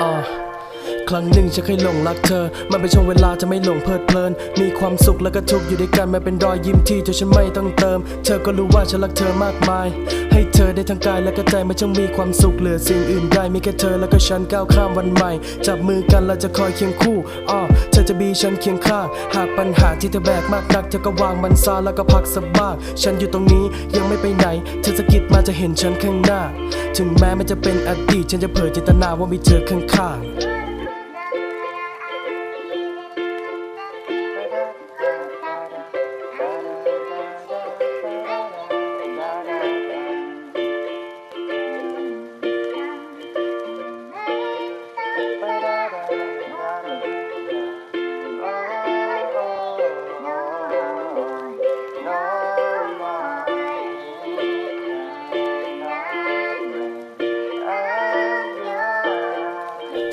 อ่าครั้งหนึ่งฉันเคยหลงรักเธอ มันเป็นช่วงเวลาจะไม่หลงเพลิดเพลิน มีความสุขและก็ทุกข์อยู่ด้วยกัน มันเป็นรอยยิ้มที่เธอฉันไม่ต้องเติม เธอก็รู้ว่าฉันรักเธอมากมาย ให้เธอได้ทั้งกายและก็ใจมันช่างมีความสุขเหลือสิ่งอื่นใดมีแค่เธอแล้วก็ฉันก้าวข้ามวันใหม่ จับมือกันแล้วจะคอยเคียงคู่อ้อเธอจะมีฉันเคียงข้าง หากปัญหาที่เธอแบกมากนัก เธอก็วางมันซาแล้วก็พักสักบ้าง ฉันอยู่ตรงนี้ยังไม่ไปไหน เธอสะกิดมาจะเห็นฉันข้างหน้า ถึงแม้มันจะเป็นอดีต ฉันจะเผยจินตนาว่ามีเธอข้างๆ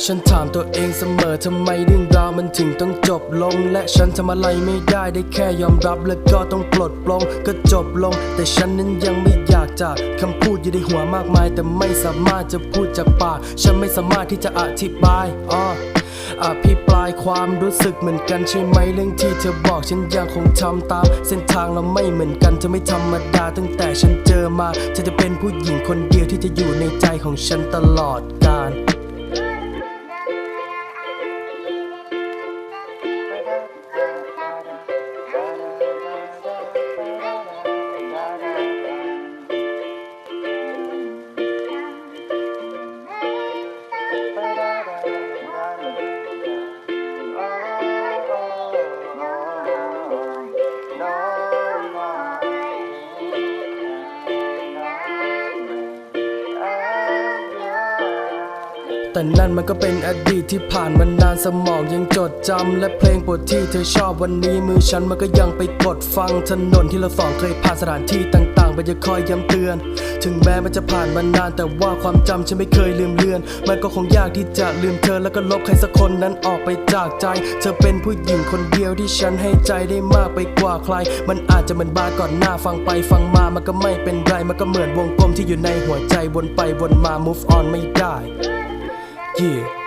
ฉันถามตัวเองเสมอทำไมเรื่องราวมันถึงต้องจบลง และฉันทำอะไรไม่ได้ได้แค่ยอมรับ แล้วก็ต้องปลดปลงก็จบลง แต่ฉันนั้นยังไม่อยากจากคำพูดอยู่ในหัวมากมาย แต่ไม่สามารถจะพูดจากปาก ฉันไม่สามารถที่จะอธิบายอ้ออภิปรายความรู้สึกเหมือนกันใช่ไหมเรื่องที่เธอบอกฉันยังคงทำตาม เส้นทางเราไม่เหมือนกันเธอไม่ธรรมดาตั้งแต่ฉันเจอมาเธอจะเป็นผู้หญิงคนเดียวที่จะอยู่ในใจของฉันตลอดกาล แต่นั่นมันก็เป็นอดีตที่ผ่านมานานสมองยังจดจำและเพลงโปรดที่เธอชอบวันนี้มือฉันมันก็ยังไปกดฟังถนนที่เราสองเคยผ่านสถานที่ต่างๆมันจะคอยย้ำเตือน ถึงแม้มันจะผ่านมานานแต่ว่าความจำฉันไม่เคยลืมเลือน มันก็คงยากที่จะลืมเธอแล้วก็ลบใครสักคนนั้นออกไปจากใจ เธอเป็นผู้หญิงคนเดียวที่ฉันให้ใจได้มากไปกว่าใคร มันอาจจะเหมือนบาก่อนหน้าฟังไปฟังมามันก็ไม่เป็นไรมันก็เหมือนวงกลมที่อยู่ในหัวใจวนไปวนมา move on ไม่ได้ Yeah